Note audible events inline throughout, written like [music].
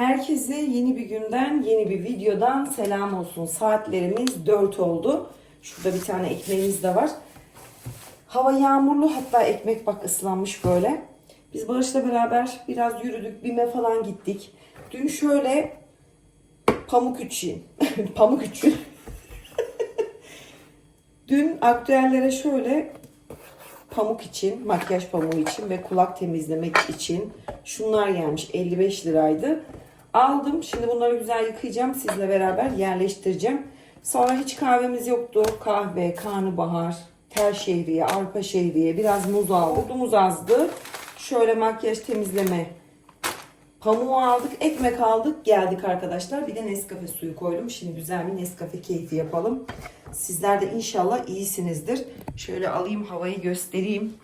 Herkese yeni bir günden, yeni bir videodan selam olsun. Saatlerimiz 4 oldu. Şurada bir tane ekmeğimiz de var. Hava yağmurlu hatta ekmek bak ıslanmış böyle. Biz Barış'la beraber biraz yürüdük, BİM'e falan gittik. Dün şöyle pamuk için, [laughs] pamuk için. [laughs] Dün aktüellere şöyle pamuk için, makyaj pamuğu için ve kulak temizlemek için şunlar gelmiş. 55 liraydı. Aldım. Şimdi bunları güzel yıkayacağım. Sizle beraber yerleştireceğim. Sonra hiç kahvemiz yoktu. Kahve, karnabahar, tel şehriye, arpa şehriye, biraz muz aldık. Muz azdı. Şöyle makyaj temizleme Pamuğu aldık, ekmek aldık, geldik arkadaşlar. Bir de Nescafe suyu koydum. Şimdi güzel bir Nescafe keyfi yapalım. Sizler de inşallah iyisinizdir. Şöyle alayım havayı göstereyim.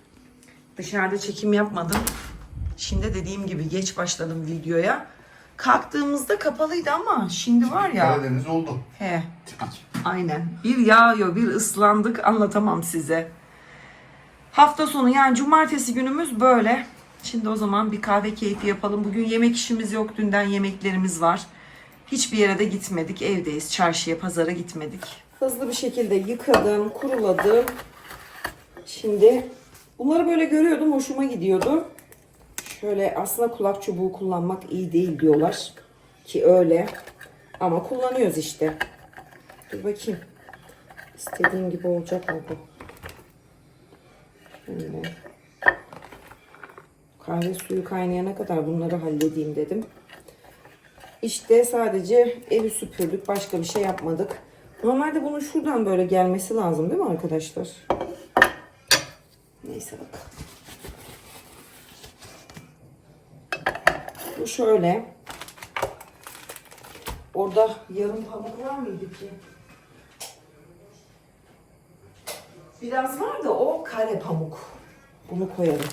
Dışarıda çekim yapmadım. Şimdi dediğim gibi geç başladım videoya. Kalktığımızda kapalıydı ama şimdi var ya. Karadeniz oldu. He, Tipik. aynen. Bir yağıyor, bir ıslandık anlatamam size. Hafta sonu yani cumartesi günümüz böyle. Şimdi o zaman bir kahve keyfi yapalım. Bugün yemek işimiz yok. Dünden yemeklerimiz var. Hiçbir yere de gitmedik. Evdeyiz. Çarşıya, pazara gitmedik. Hızlı bir şekilde yıkadım, kuruladım. Şimdi bunları böyle görüyordum. Hoşuma gidiyordu. Şöyle aslında kulak çubuğu kullanmak iyi değil diyorlar. Ki öyle. Ama kullanıyoruz işte. Dur bakayım. İstediğim gibi olacak mı bu? Şöyle. Kahve suyu kaynayana kadar bunları halledeyim dedim. İşte sadece evi süpürdük. Başka bir şey yapmadık. Normalde bunun şuradan böyle gelmesi lazım değil mi arkadaşlar? Neyse bakalım. Bu şöyle. Orada yarım pamuk var mıydı ki? Biraz var da o kare pamuk. Bunu koyalım.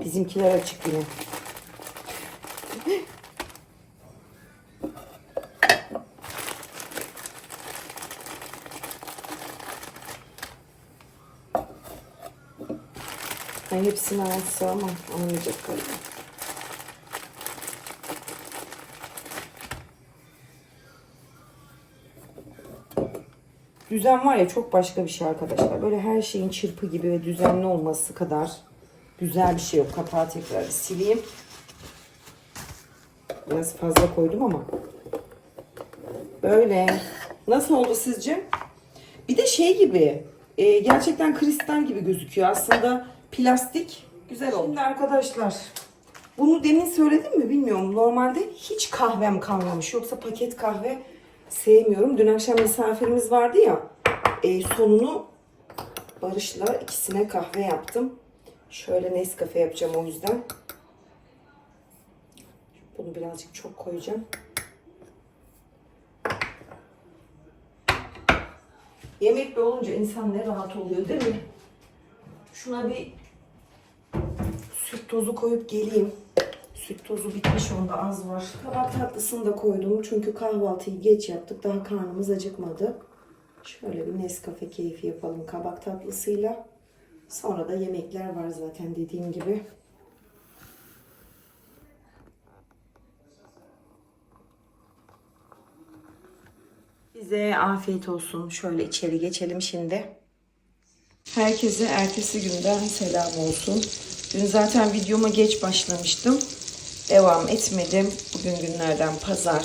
Bizimkiler açık yine. Ay hepsini alsa ama almayacak galiba. Düzen var ya çok başka bir şey arkadaşlar. Böyle her şeyin çırpı gibi ve düzenli olması kadar güzel bir şey yok. Kapağı tekrar sileyim. Biraz fazla koydum ama. Böyle. Nasıl oldu sizce? Bir de şey gibi. e, gerçekten kristal gibi gözüküyor. Aslında plastik. Güzel oldu. Şimdi arkadaşlar. Bunu demin söyledim mi bilmiyorum. Normalde hiç kahvem kalmamış. Yoksa paket kahve sevmiyorum. Dün akşam misafirimiz vardı ya. e, sonunu Barış'la ikisine kahve yaptım. Şöyle Nescafe yapacağım o yüzden. Bunu birazcık çok koyacağım. Yemekli olunca insan ne rahat oluyor değil mi? Şuna bir süt tozu koyup geleyim. Süt tozu bitmiş onda az var. Kabak tatlısını da koydum çünkü kahvaltıyı geç yaptık. Daha karnımız acıkmadı. Şöyle bir Nescafe keyfi yapalım kabak tatlısıyla. Sonra da yemekler var zaten dediğim gibi. Bize afiyet olsun. Şöyle içeri geçelim şimdi. Herkese ertesi günden selam olsun. Dün zaten videoma geç başlamıştım. Devam etmedim. Bugün günlerden pazar.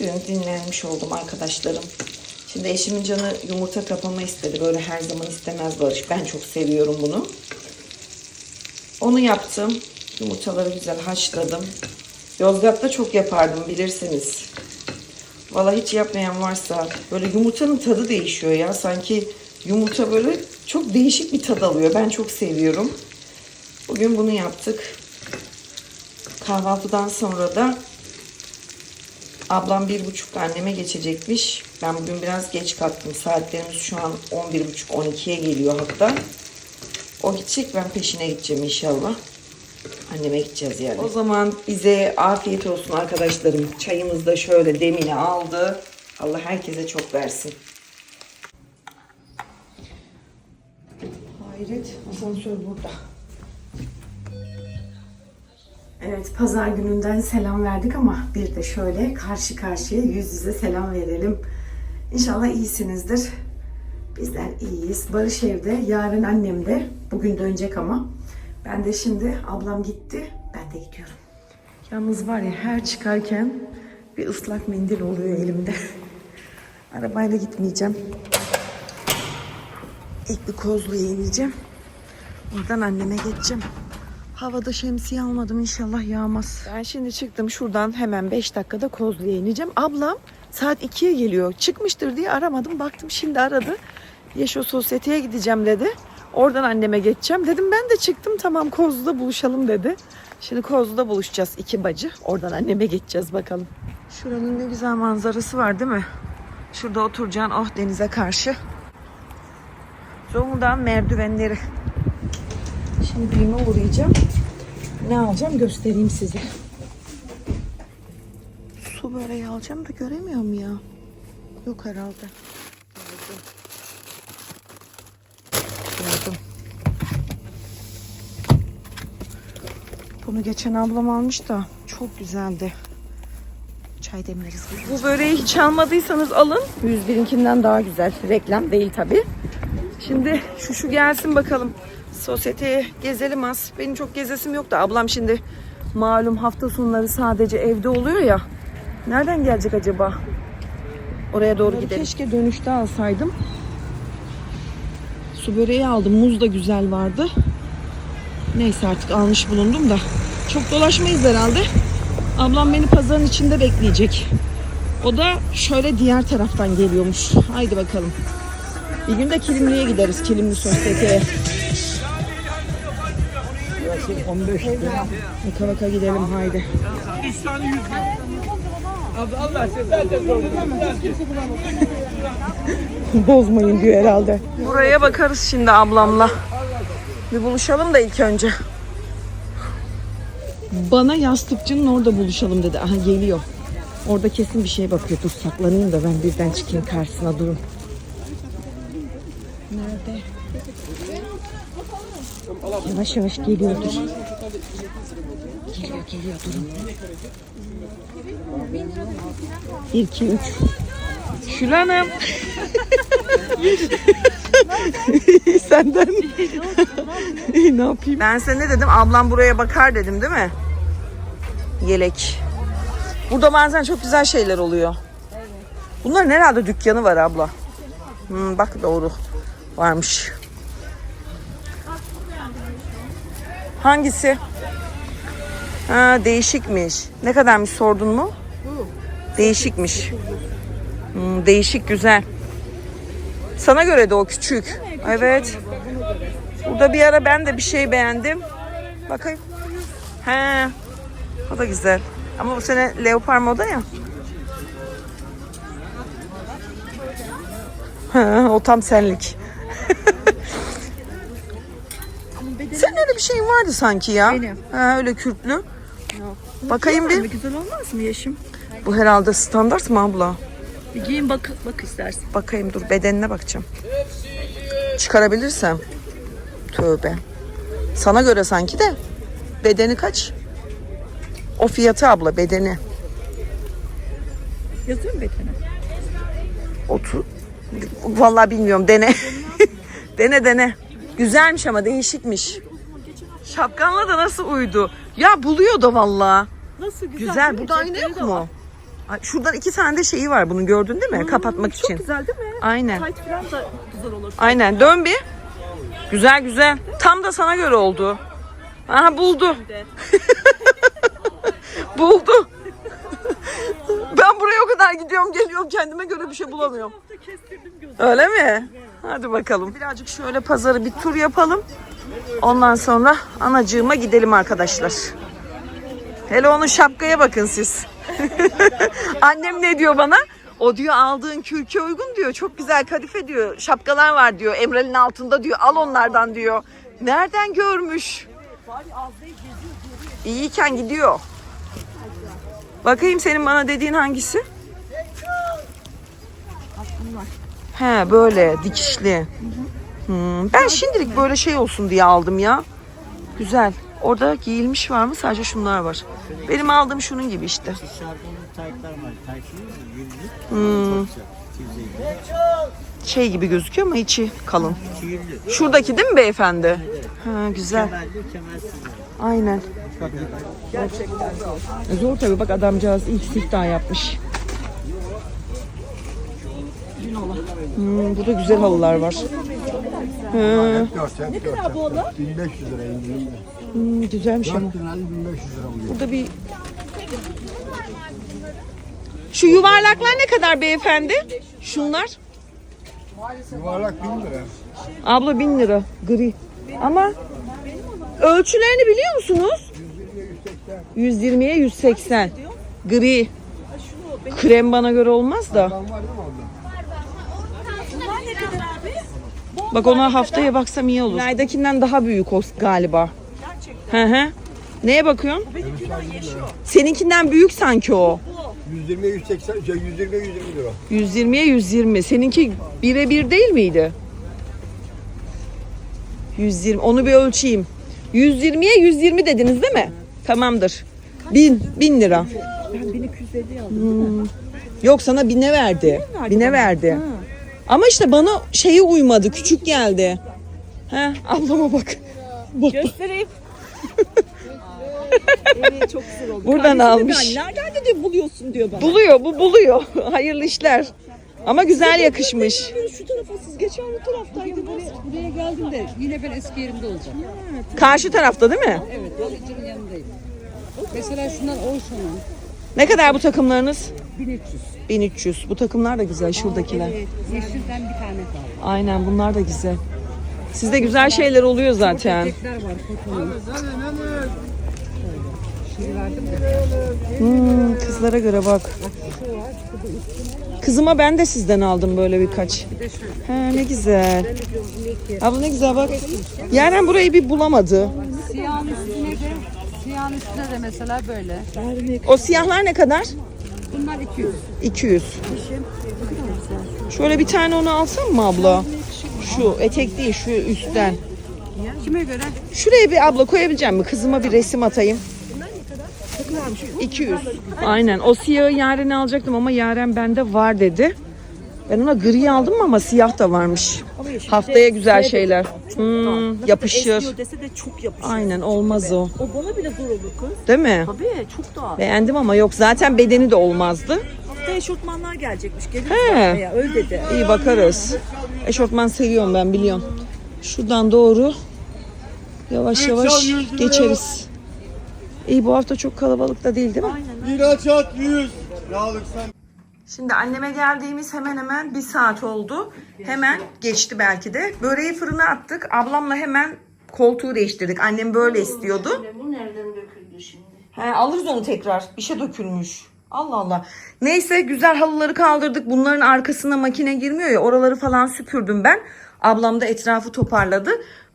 Dün dinlenmiş oldum arkadaşlarım. Şimdi eşimin canı yumurta kapama istedi. Böyle her zaman istemez Barış. Ben çok seviyorum bunu. Onu yaptım. Yumurtaları güzel haşladım. Yozgat'ta çok yapardım bilirsiniz. Valla hiç yapmayan varsa böyle yumurtanın tadı değişiyor ya. Sanki yumurta böyle çok değişik bir tad alıyor. Ben çok seviyorum. Bugün bunu yaptık. Kahvaltıdan sonra da ablam bir buçukta anneme geçecekmiş. Ben bugün biraz geç kalktım. Saatlerimiz şu an 11.30-12'ye geliyor hatta. O gidecek ben peşine gideceğim inşallah. Anneme gideceğiz yani. O zaman bize afiyet olsun arkadaşlarım. Çayımız da şöyle demini aldı. Allah herkese çok versin. Hayret asansör burada. Evet, pazar gününden selam verdik ama bir de şöyle karşı karşıya yüz yüze selam verelim. İnşallah iyisinizdir. Bizler iyiyiz. Barış evde, yarın annem de. Bugün dönecek ama. Ben de şimdi ablam gitti, ben de gidiyorum. Yalnız var ya her çıkarken bir ıslak mendil oluyor elimde. Arabayla gitmeyeceğim. İlk bir Kozlu'ya ineceğim. Oradan anneme geçeceğim. Havada şemsiye almadım inşallah yağmaz. Ben şimdi çıktım şuradan hemen 5 dakikada Kozlu'ya ineceğim. Ablam saat 2'ye geliyor. Çıkmıştır diye aramadım. Baktım şimdi aradı. Yaşo Sosyete'ye gideceğim dedi. Oradan anneme geçeceğim. Dedim ben de çıktım tamam Kozlu'da buluşalım dedi. Şimdi Kozlu'da buluşacağız iki bacı. Oradan anneme geçeceğiz bakalım. Şuranın ne güzel manzarası var değil mi? Şurada oturacaksın oh denize karşı. Zonguldak'ın merdivenleri. Şimdi birine uğrayacağım. Ne alacağım göstereyim size. Su böreği alacağım da göremiyorum ya. Yok herhalde. Gördüm. Gördüm. Bunu geçen ablam almış da çok güzeldi. Çay demleriz. Bu böreği hiç almadıysanız alın. 101'inkinden daha güzel. Reklam değil tabi. Şimdi şu şu gelsin bakalım. Sosyeteye gezelim az. Benim çok gezesim yok da ablam şimdi malum hafta sonları sadece evde oluyor ya. Nereden gelecek acaba? Oraya doğru gidelim. Keşke dönüşte alsaydım. Su böreği aldım. Muz da güzel vardı. Neyse artık almış bulundum da. Çok dolaşmayız herhalde. Ablam beni pazarın içinde bekleyecek. O da şöyle diğer taraftan geliyormuş. Haydi bakalım. Bir gün de Kilimli'ye gideriz. Kilimli sosyeteye. 15 lira. Baka baka gidelim haydi. Abi Allah sizden Bozmayın diyor herhalde. Buraya bakarız şimdi ablamla. Bir buluşalım da ilk önce. Bana yastıkçının orada buluşalım dedi. Aha geliyor. Orada kesin bir şey bakıyor. Dur saklanayım da ben birden çıkayım karşısına durun. Nerede? Yavaş yavaş geliyor dur. Geliyor geliyor durun. 1 2 3 Şule Hanım. [laughs] Senden. Ne yapayım? Ben sana ne dedim? Ablam buraya bakar dedim değil mi? Yelek. Burada bazen çok güzel şeyler oluyor. Bunların herhalde dükkanı var abla. Hmm, bak doğru. Varmış. Hangisi? Ha, değişikmiş. Ne kadarmış sordun mu? Değişikmiş. Hmm, değişik güzel. Sana göre de o küçük. Evet. Burada bir ara ben de bir şey beğendim. Bakayım. He. O da güzel. Ama bu sene leopar moda ya. Ha, o tam senlik. Senin öyle bir şeyin vardı sanki ya. Benim. Ha, öyle kürklü. Bakayım bir. Güzel olmaz mı Yeşim? Bu herhalde standart mı abla? Bir giyin bak, bak istersen. Bakayım dur bedenine bakacağım. Çıkarabilirsem. Tövbe. Sana göre sanki de. Bedeni kaç? O fiyatı abla bedeni. Yazıyor mu bedene? Otu. Vallahi bilmiyorum dene. [laughs] dene dene. Güzelmiş ama değişikmiş. Şapkanla da nasıl uydu? Ya buluyor da vallahi. Nasıl güzel. Güzel. Burada Cepleri yok mu? Ay, Şuradan iki tane de şeyi var bunun gördün değil mi? Kapatmak Çok için. güzel değil mi? Aynen. Tight falan da güzel olur. Aynen. Dön bir. Güzel güzel. Tam da sana göre oldu. Aha buldu. [laughs] buldu. ben buraya o kadar gidiyorum geliyorum kendime göre bir şey bulamıyorum. Öyle mi? Hadi bakalım. Birazcık şöyle pazarı bir tur yapalım. Ondan sonra anacığıma gidelim arkadaşlar. Hele onun şapkaya bakın siz. [laughs] Annem ne diyor bana? O diyor aldığın kürke uygun diyor. Çok güzel kadife diyor. Şapkalar var diyor. Emral'in altında diyor. Al onlardan diyor. Nereden görmüş? İyiyken gidiyor. Bakayım senin bana dediğin hangisi? He böyle dikişli. Hmm, ben şimdilik böyle şey olsun diye aldım ya. Güzel. Orada giyilmiş var mı? Sadece şunlar var. Benim aldığım şunun gibi işte. Hmm, Çok güzel. 250. şey gibi gözüküyor ama içi kalın. Şuradaki değil mi beyefendi? Ha, güzel. Aynen. Zor tabii bak adamcağız ilk siftah yapmış. Hmm, burada güzel halılar var. Hı, Ne kadar bu oda? 1500 lira indirimde. hmm, güzelmiş ama. 4 lirayı 1500 lira oluyor. Burada bir... Şu yuvarlaklar ne kadar beyefendi? Şunlar? Yuvarlak 1000 lira. Abla bin lira. Gri. Ama ölçülerini biliyor musunuz? 120'ye 180. Gri. Krem bana göre olmaz da. Tam var değil mi orada? Bunlar ne kadar abi? Bak ona haftaya baksam iyi olur. Laydakinden daha büyük o galiba. Hı hı. Neye bakıyorsun? Seninkinden büyük sanki o. 120'ye 180, şey 120'ye 120 lira. 120'ye 120. Seninki bire bir değil miydi? 120. Onu bir ölçeyim. 120'ye 120 dediniz değil mi? Tamamdır. 1000 1000 lira. Ben 1250 aldım. Yok sana bine verdi. Bine verdi. Ama işte bana şeyi uymadı. Küçük geldi. He, ablama bak. Bak. Göstereyim. [laughs] evet çok güzel oldu. Buradan Kardeşim de almış. ben, Nereden de buluyorsun diyor bana. Buluyor, bu buluyor. [laughs] Hayırlı işler. Ama güzel yakışmış. Şu tarafa siz geçen bu taraftaydınız. Buraya geldim de yine ben eski yerimde olacağım. Karşı tarafta değil mi? Evet, balıkçının yanındayım. Mesela şundan Oğuzhan'ın Ne kadar bu takımlarınız? 1300. 1300. Bu takımlar da güzel şuradakiler. Evet, yeşilden bir tane kaldı. Aynen bunlar da güzel. Sizde güzel şeyler oluyor zaten. Tekler var kotonun. Hmm, kızlara göre bak. Kızıma ben de sizden aldım böyle birkaç. Ha, ne güzel. Abla ne güzel bak. Yaren burayı bir bulamadı. Siyahın üstüne de siyahın üstüne de mesela böyle. O siyahlar ne kadar? Bunlar 200. 200. Şöyle bir tane onu alsam mı abla? Şu etek değil şu üstten. Kime göre? Şuraya bir abla koyabileceğim mi? Kızıma bir resim atayım. 200. Aynen. O siyahı Yaren'e alacaktım ama Yaren bende var dedi. Ben ona gri aldım ama siyah da varmış. Haftaya güzel şeyler. Hmm, yapışır. Dese de çok yapışır. Aynen olmaz o. O bana bile zor olur kız. Değil mi? Tabii çok daha. Beğendim ama yok zaten bedeni de olmazdı. Haftaya eşofmanlar gelecekmiş. Geliriz He. haftaya öyle dedi. İyi bakarız. Eşofman seviyorum ben biliyorum. Şuradan doğru yavaş yavaş geçeriz. İyi bu hafta çok kalabalık da değil değil mi? İhracat 100. Yağlık sen. Şimdi anneme geldiğimiz hemen hemen bir saat oldu. Hemen geçti belki de. Böreği fırına attık. Ablamla hemen koltuğu değiştirdik. Annem böyle istiyordu. Bu nereden döküldü şimdi? He, alırız onu tekrar. Bir şey dökülmüş. Allah Allah. Neyse güzel halıları kaldırdık. Bunların arkasına makine girmiyor ya. Oraları falan süpürdüm ben. Ablam da etrafı toparladı.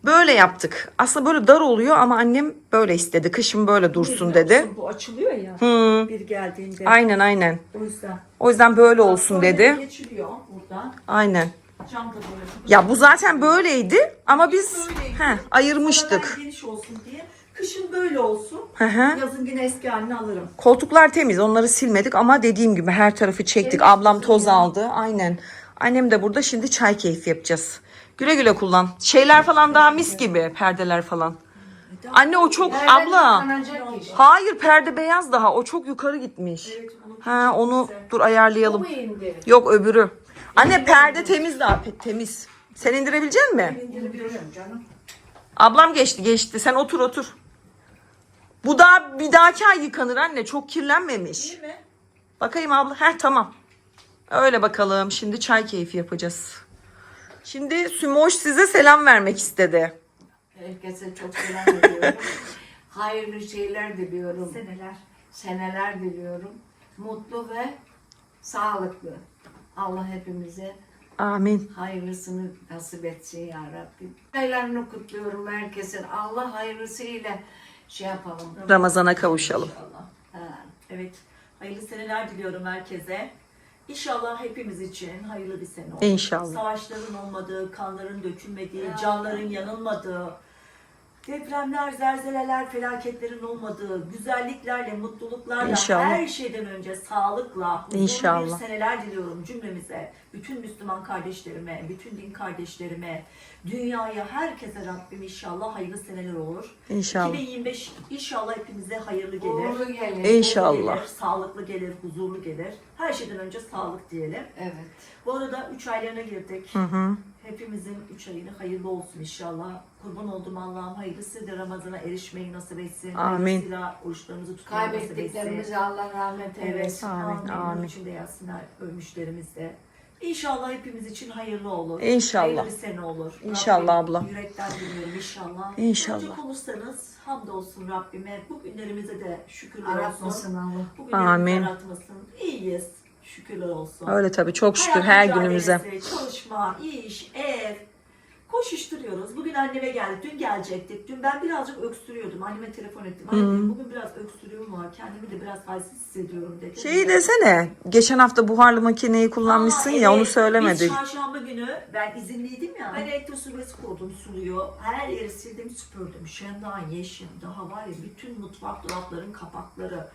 Böyle yaptık. Aslında böyle dar oluyor ama annem böyle istedi. Kışın böyle dursun dedi. Bu açılıyor ya Hı. bir geldiğinde. Aynen aynen. O yüzden. O yüzden böyle olsun dedi. Geçiliyor buradan. Aynen. Cam da böyle. Ya bu zaten böyleydi ama biz he, ayırmıştık. Geniş olsun diye. Kışın böyle olsun. Hı hı. Yazın yine eski halini alırım. Koltuklar temiz onları silmedik ama dediğim gibi her tarafı çektik. Ablam toz aldı aynen. Annem de burada şimdi çay keyfi yapacağız. Güle güle kullan. Şeyler falan daha mis gibi perdeler falan. Anne o çok abla. Hayır perde beyaz daha o çok yukarı gitmiş. Ha onu dur ayarlayalım. Yok öbürü. Anne perde temiz daha temiz. Sen indirebilecek misin? İndirebiliyorum canım. Ablam geçti geçti. Sen otur otur. Bu daha bir dahaki ay yıkanır anne. Çok kirlenmemiş. Bakayım abla. Heh tamam. Öyle bakalım. Şimdi çay keyfi yapacağız. Şimdi Sümoş size selam vermek istedi. Herkese çok selam ediyorum. [laughs] Hayırlı şeyler diliyorum. Seneler. Seneler diliyorum. Mutlu ve sağlıklı. Allah hepimize Amin. hayırlısını nasip etsin ya Rabbim. Aylarını kutluyorum herkesin. Allah hayırlısıyla şey yapalım. Ramazana kavuşalım. Ha. Evet. Hayırlı seneler diliyorum herkese. İnşallah hepimiz için hayırlı bir sene olur. İnşallah. Savaşların olmadığı, kanların dökülmediği, canların yanılmadığı, depremler, zelzeleler, felaketlerin olmadığı, güzelliklerle, mutluluklarla, İnşallah. her şeyden önce sağlıkla, huzurlu İnşallah. bir seneler diliyorum cümlemize, bütün Müslüman kardeşlerime, bütün din kardeşlerime, dünyaya, herkese Rabbim inşallah hayırlı seneler olur. İnşallah. 2025 inşallah hepimize hayırlı gelir. Uğurlu gelir. İnşallah. Gelir, sağlıklı gelir, huzurlu gelir. Her şeyden önce sağlık diyelim. Evet. Bu arada 3 aylarına girdik. Hı hı. Hepimizin 3 ayını hayırlı olsun inşallah. Kurban oldum Allah'ım hayırlısıyla Ramazan'a erişmeyi nasip etsin. Amin. Hayırlısıyla oruçlarımızı tutmayı nasip etsin. Kaybettiklerimize Allah rahmet Evet, eylesin. Amin, amin. amin. Onun için de yatsınlar ölmüşlerimiz de. İnşallah hepimiz için hayırlı olur. İnşallah. Hayırlı bir sene olur. İnşallah Rabbim abla. Yürekten diliyorum inşallah. İnşallah. Olacak olursanız hamdolsun Rabbime. Bu günlerimize de şükürler olsun. Aratmasın Allah. Bu günlerimizi Amin. aratmasın. İyiyiz. Şükürler olsun. Öyle tabii çok şükür Hayat her günümüze. Çalışma, iş, ev. Koşuşturuyoruz. Bugün anneme geldik. Dün gelecektik. Dün ben birazcık öksürüyordum. Anneme telefon ettim. Anne dedim, bugün biraz öksürüğüm var. Kendimi de biraz halsiz hissediyorum dedim. Şeyi desene. Geçen hafta buharlı makineyi kullanmışsın Aa, ya onu evet. söylemedik. Biz çarşamba günü ben izinliydim ya. Ben elektrosürmesi kurdum suluyor. Her yeri sildim süpürdüm. Şendan yeşim daha var ya bütün mutfak dolapların kapakları.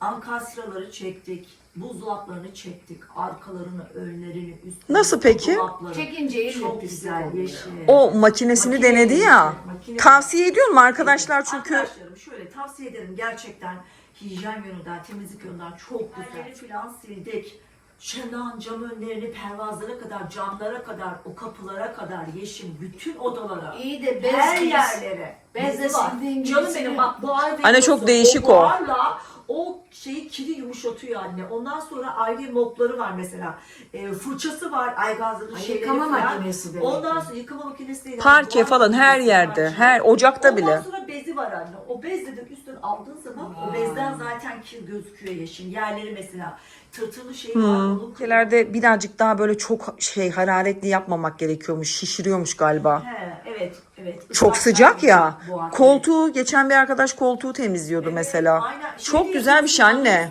Ankastraları çektik. Buzdolaplarını çektik. Arkalarını, önlerini, üstlerini. Nasıl peki? dolapları. Çekince iyi Çok pislik güzel oluyor. yeşil. O makinesini Makine denedi ya. yeşil, makine- Tavsiye ediyorum arkadaşlar çünkü Arkadaşlarım şöyle tavsiye ederim gerçekten hijyen yönünden, temizlik yönünden çok güzel. filan sildik. Şendan cam önlerini pervazlara kadar, camlara kadar, o kapılara kadar, yeşim, bütün odalara. İyi de bez her bez- yerlere. bezle bezi var. sildiğin gibi Canım benim bak buhar Anne veriyorsun. çok değişik o. buharla o şeyi kiri yumuşatıyor anne. Ondan sonra ayrı mopları var mesela. E, fırçası var aygazlı Ay, şeyleri yıkama falan. makinesi demek Ondan sonra yıkama makinesi değil. parke Buhar falan her makinesi yerde. var. Her ocakta bile. Ondan sonra bezi var anne. O bezle de üstten aldığın zaman o bezden zaten kir gözüküyor yeşil. Yerleri mesela tırtılı şey var. Onu Ülkelerde birazcık daha böyle çok şey hararetli yapmamak gerekiyormuş. Şişiriyormuş galiba. He, evet, evet. Çok Islak sıcak ya. Koltuğu geçen bir arkadaş koltuğu temizliyordu mesela. Aynen. Şey Çok güzel bir şey anne.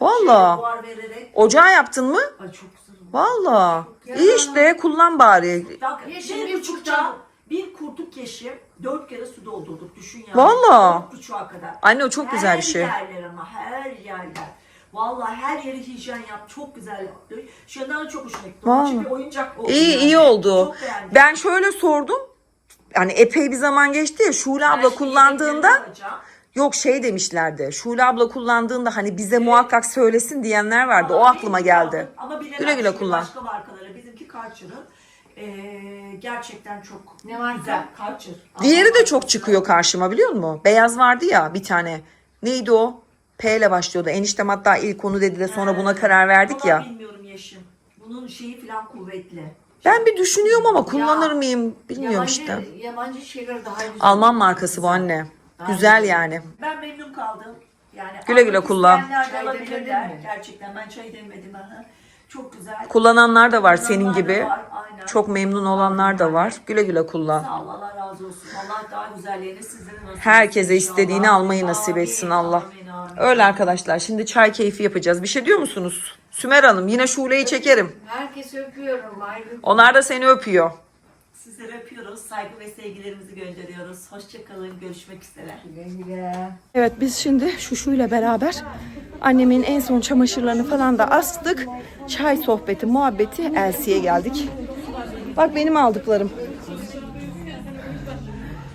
Valla. Ocağı yaptın mı? Ay çok güzel. Valla. İyi işte kullan bari. Bak, Yeşim bir bir buçukta bir kurtuk yeşim dört kere su doldurduk düşün ya. Valla. Dört buçuğa kadar. Anne o çok güzel bir şey. Her yerler ama her yerler. Vallahi her yeri hijyen yap. Çok güzel yaptı. Şundan da çok hoşuma gitti. Onun için Vallahi. bir oyuncak oldu. İyi yani. iyi oldu. Çok beğendim. Ben şöyle sordum. Yani epey bir zaman geçti ya Şule abla şimdi kullandığında alacağım. yok şey demişlerdi. Şule abla kullandığında hani bize muhakkak söylesin diyenler vardı. O Ama aklıma benim geldi. kullandığım- Ama bilemem Güle güle şimdi kullan. Başka markaları. Bizimki Karcher'ın. Ee, gerçekten çok Ne marka? güzel. Karcher. Diğeri de çok çıkıyor karşıma biliyor musun? Beyaz vardı ya bir tane. Neydi o? P ile başlıyordu. Eniştem hatta ilk onu dedi de sonra buna karar verdik ya. bilmiyorum Yeşim. Bunun şeyi falan kuvvetli. Ben bir düşünüyorum ama kullanır mıyım bilmiyorum yabancı, işte. Yabancı şeyler daha güzel. Alman markası bu anne. Güzel yani. Ben memnun kaldım. Yani Güle güle almak kullan. isteyenler de Çay alabilirler. mi? Gerçekten ben çay demedim. Aha. Çok güzel. Kullananlar da var senin Kullananlar da gibi. var, aynen. Çok memnun olanlar da var. Güle güle kullan. Sağ ol Allah razı olsun. Allah daha güzellerini sizlere nasip etsin Herkese inşallah. istediğini almayı nasip etsin Allah. amin. Öyle arkadaşlar. Şimdi çay keyfi yapacağız. Bir şey diyor musunuz? Sümer Hanım yine Şule'yi çekerim. Herkes öpüyorum. Ayrı. Onlar da seni öpüyor. Sizleri öpüyoruz. Saygı ve sevgilerimizi gönderiyoruz. Hoşçakalın. Görüşmek üzere. Güle güle. Evet biz şimdi Şuşu'yla beraber annemin en son çamaşırlarını falan da astık. Çay sohbeti, muhabbeti Elsie'ye geldik. Bak benim aldıklarım.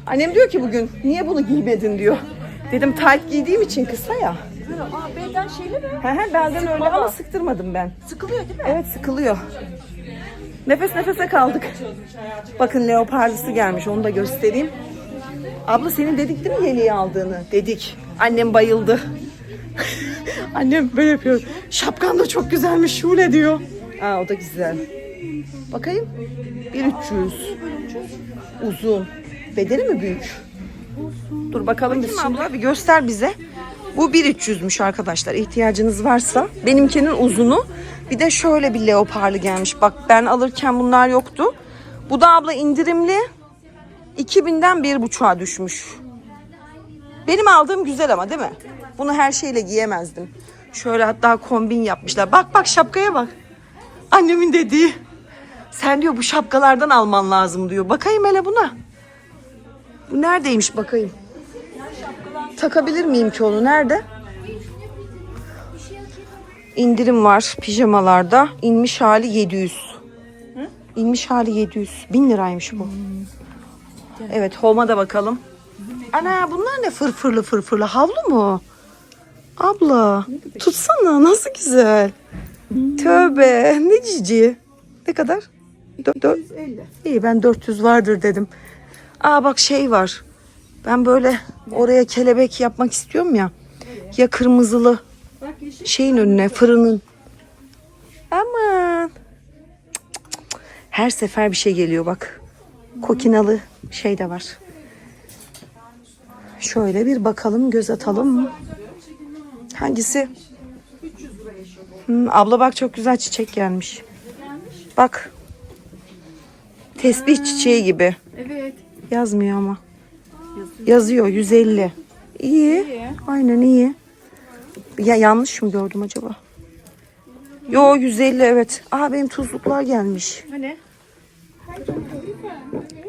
Annem diyor ki bugün niye bunu giymedin diyor. Dedim tight giydiğim için kısa ya. Aa, beden şeyli mi? He he belden öyle ama sıktırmadım ben. Sıkılıyor değil mi? Evet sıkılıyor. Nefes nefese kaldık. Bakın leoparlısı gelmiş onu da göstereyim. Abla senin dedik değil mi yeleği aldığını? Dedik. Annem bayıldı. [laughs] Annem böyle yapıyor. Şapkan da çok güzelmiş Şule diyor. Aa o da güzel. Bakayım. 1300. Uzun. Bedeni mi büyük? Dur bakalım biz şimdi. Abla bir göster bize. Bu 1300'müş arkadaşlar. İhtiyacınız varsa. Benimkinin uzunu. Bir de şöyle bir leoparlı gelmiş. Bak ben alırken bunlar yoktu. Bu da abla indirimli. 2000'den 1.5'a düşmüş. Benim aldığım güzel ama değil mi? Bunu her şeyle giyemezdim. Şöyle hatta kombin yapmışlar. Bak bak şapkaya bak. Annemin dediği. Sen diyor bu şapkalardan alman lazım diyor. Bakayım hele buna. Bu neredeymiş bakayım. Takabilir miyim ki onu? Nerede? İndirim var pijamalarda. İnmiş hali 700. İnmiş hali 700. 1000 liraymış bu. Evet Home'a da bakalım. Ana bunlar ne fırfırlı fırfırlı havlu mu? Abla tutsana nasıl güzel. Tövbe ne cici. Ne kadar? 450. İyi ben 400 vardır dedim. Aa bak şey var. Ben böyle oraya kelebek yapmak istiyorum ya. Ya kırmızılı şeyin önüne fırının. Aman. Her sefer bir şey geliyor bak. Kokinalı şey de var. Şöyle bir bakalım göz atalım mı? Hangisi? Hmm, abla bak çok güzel çiçek gelmiş. Bak. Tesbih çiçeği gibi. Evet. Yazmıyor ama. Yazıyor 150. İyi. Aynen iyi. Ya yanlış mı gördüm acaba? Yo 150 evet. Aa benim tuzluklar gelmiş. Hani?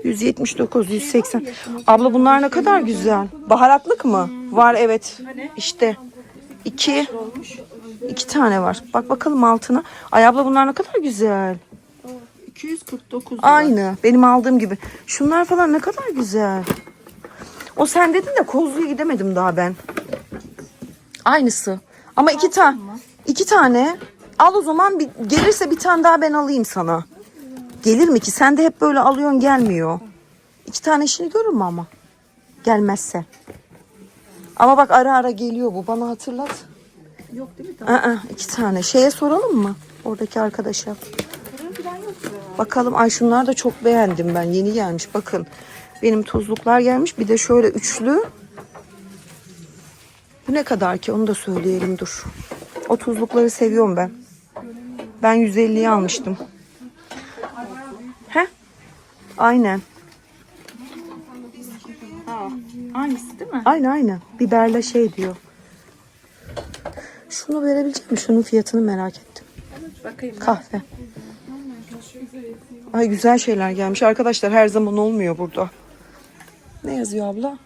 179, 180. Abla bunlar ne kadar güzel. Baharatlık mı? Var evet. İşte. iki. iki tane var. Bak bakalım altına. Ay abla bunlar ne kadar güzel. 249 Aynı. Benim aldığım gibi. Şunlar falan ne kadar güzel. O sen dedin de Kozlu'ya gidemedim daha ben. Aynısı. Ama iki tane. iki tane. Al o zaman bir, gelirse bir tane daha ben alayım sana. Gelir mi ki? Sen de hep böyle alıyorsun gelmiyor. İki tane işini görür mü ama? Gelmezse. Ama bak ara ara geliyor bu. Bana hatırlat. Yok değil mi? Aa, iki tane. Şeye soralım mı? Oradaki arkadaşa. Bakalım. Ay şunlar da çok beğendim ben. Yeni gelmiş. Bakın. Benim tuzluklar gelmiş. Bir de şöyle üçlü. Bu ne kadar ki? Onu da söyleyelim dur. O tuzlukları seviyorum ben. Ben 150'yi almıştım. He? Aynen. Aynısı değil mi? Aynen aynen. Biberle şey diyor. Şunu verebilecek mi? Şunun fiyatını merak ettim. Bakayım. Kahve. Ay güzel şeyler gelmiş. Arkadaşlar her zaman olmuyor burada. Ne yazıyor abla?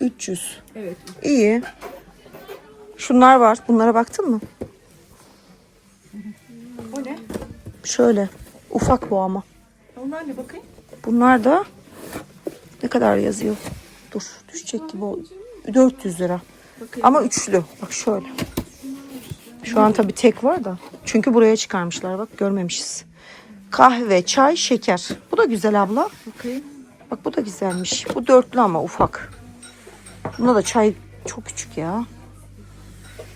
300. Evet. İyi. Şunlar var. Bunlara baktın mı? O ne? Şöyle. Ufak bu ama. Onlar ne bakayım? Bunlar da ne kadar yazıyor? Dur düşecek gibi oldu. 400 lira. Ama üçlü. Bak şöyle. Şu an tabii tek var da. Çünkü buraya çıkarmışlar bak görmemişiz. Kahve, çay, şeker. Bu da güzel abla. Bakayım. Bak bu da güzelmiş. Bu dörtlü ama ufak. Bunda da çay çok küçük ya.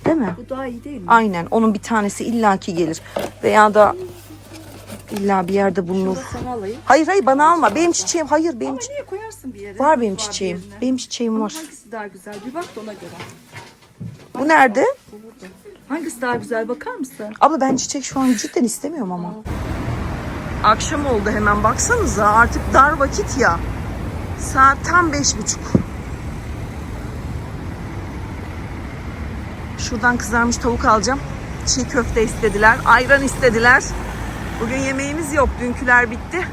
Değil mi? Bu daha iyi değil mi? Aynen. Onun bir tanesi illaki gelir. Veya da illa bir yerde bulunur. Sana alayım. Hayır hayır bana alma. Benim çiçeğim hayır benim çi- Niye koyarsın bir yere? var benim bir çiçeğim. yerine. Benim çiçeğim var. Hangisi daha güzel? Bir bak da ona göre. Bu nerede? Hangisi daha güzel bakar mısın? Abla ben çiçek şu an cidden istemiyorum ama. Akşam oldu hemen baksanıza artık dar vakit ya. Saat tam beş buçuk. Şuradan kızarmış tavuk alacağım. Çiğ köfte istediler. Ayran istediler. Bugün yemeğimiz yok. Dünküler bitti.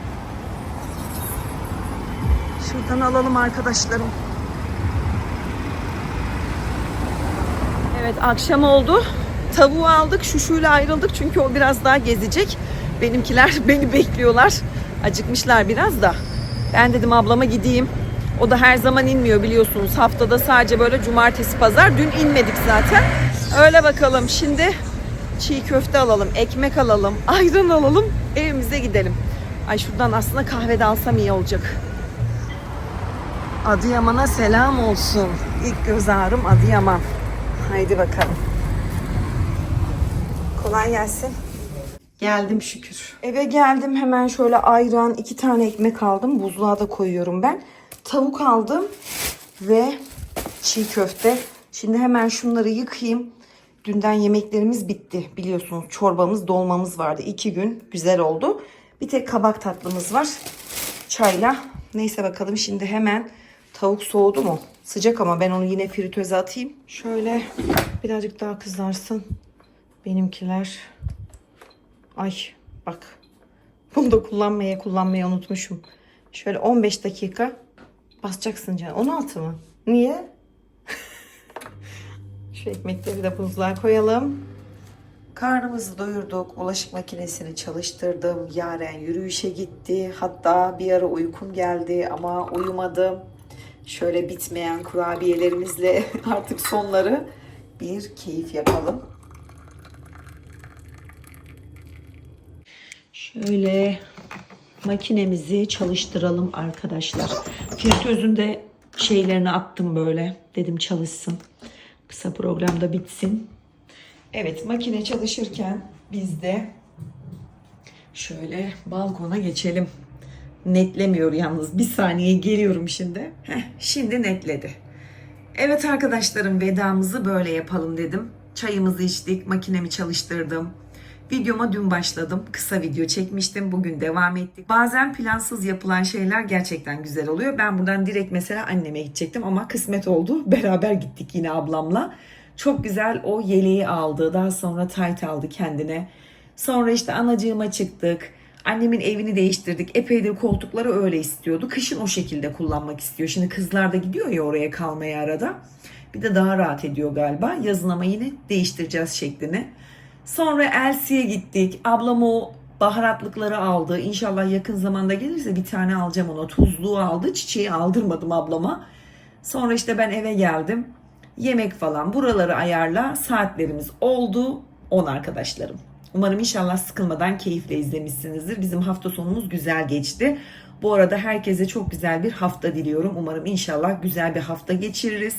Şuradan alalım arkadaşlarım. Evet akşam oldu. Tavuğu aldık. Şuşuyla ayrıldık. Çünkü o biraz daha gezecek. Benimkiler [laughs] beni bekliyorlar. Acıkmışlar biraz da. Ben dedim ablama gideyim. O da her zaman inmiyor biliyorsunuz. Haftada sadece böyle cumartesi pazar. Dün inmedik zaten. Öyle bakalım. Şimdi çiğ köfte alalım, ekmek alalım, [laughs] ayran alalım, evimize gidelim. Ay şuradan aslında kahve de alsam iyi olacak. Adıyaman'a selam olsun. İlk göz ağrım Adıyaman. Haydi bakalım. Kolay gelsin. Geldim şükür. Eve geldim hemen şöyle ayran, iki tane ekmek aldım. Buzluğa da koyuyorum ben. Tavuk aldım ve çiğ köfte. Şimdi hemen şunları yıkayayım. Dünden yemeklerimiz bitti. Biliyorsunuz çorbamız, dolmamız vardı. iki gün güzel oldu. Bir tek kabak tatlımız var. Çayla. Neyse bakalım şimdi hemen Tavuk soğudu mu? Sıcak ama ben onu yine fritöze atayım. Şöyle birazcık daha kızarsın. Benimkiler. Ay bak. Bunu da kullanmaya kullanmayı unutmuşum. Şöyle 15 dakika basacaksın canım. 16 mı? Niye? [laughs] Şu ekmekleri de buzluğa koyalım. Karnımızı doyurduk. Bulaşık makinesini çalıştırdım. Yaren yürüyüşe gitti. Hatta bir ara uykum geldi ama uyumadım. Şöyle bitmeyen kurabiyelerimizle [laughs] artık sonları bir keyif yapalım. Şöyle makinemizi çalıştıralım arkadaşlar. Fritözün de şeylerini attım böyle. Dedim çalışsın. Kısa programda bitsin. Evet makine çalışırken biz de şöyle balkona geçelim. Netlemiyor yalnız. Bir saniye geliyorum şimdi. Heh, şimdi netledi. Evet arkadaşlarım vedamızı böyle yapalım dedim. Çayımızı içtik, makinemi çalıştırdım. Videoma dün başladım. Kısa video çekmiştim. Bugün devam ettik. Bazen plansız yapılan şeyler gerçekten güzel oluyor. Ben buradan direkt mesela anneme gidecektim ama kısmet oldu. [laughs] Beraber gittik yine ablamla. Çok güzel o yeleği aldı. Daha sonra tayt aldı kendine. Sonra işte anacığıma çıktık. Annemin evini değiştirdik. Epeydir koltukları öyle istiyordu. Kışın o şekilde kullanmak istiyor. Şimdi kızlar da gidiyor ya oraya kalmaya arada. Bir de daha rahat ediyor galiba. Yazın ama yine değiştireceğiz şeklini. Sonra Elsie'ye gittik. Ablam o baharatlıkları aldı. İnşallah yakın zamanda gelirse bir tane alacağım ona. Tuzluğu aldı. Çiçeği aldırmadım ablama. Sonra işte ben eve geldim. Yemek falan buraları ayarla. Saatlerimiz oldu. 10 arkadaşlarım. Umarım inşallah sıkılmadan keyifle izlemişsinizdir. Bizim hafta sonumuz güzel geçti. Bu arada herkese çok güzel bir hafta diliyorum. Umarım inşallah güzel bir hafta geçiririz.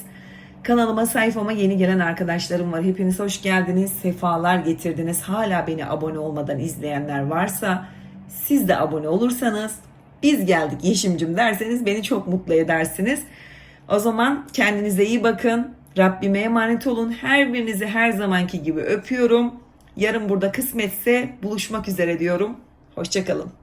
Kanalıma sayfama yeni gelen arkadaşlarım var. Hepiniz hoş geldiniz. Sefalar getirdiniz. Hala beni abone olmadan izleyenler varsa siz de abone olursanız biz geldik Yeşimcim derseniz beni çok mutlu edersiniz. O zaman kendinize iyi bakın. Rabbime emanet olun. Her birinizi her zamanki gibi öpüyorum. Yarın burada kısmetse buluşmak üzere diyorum. Hoşçakalın.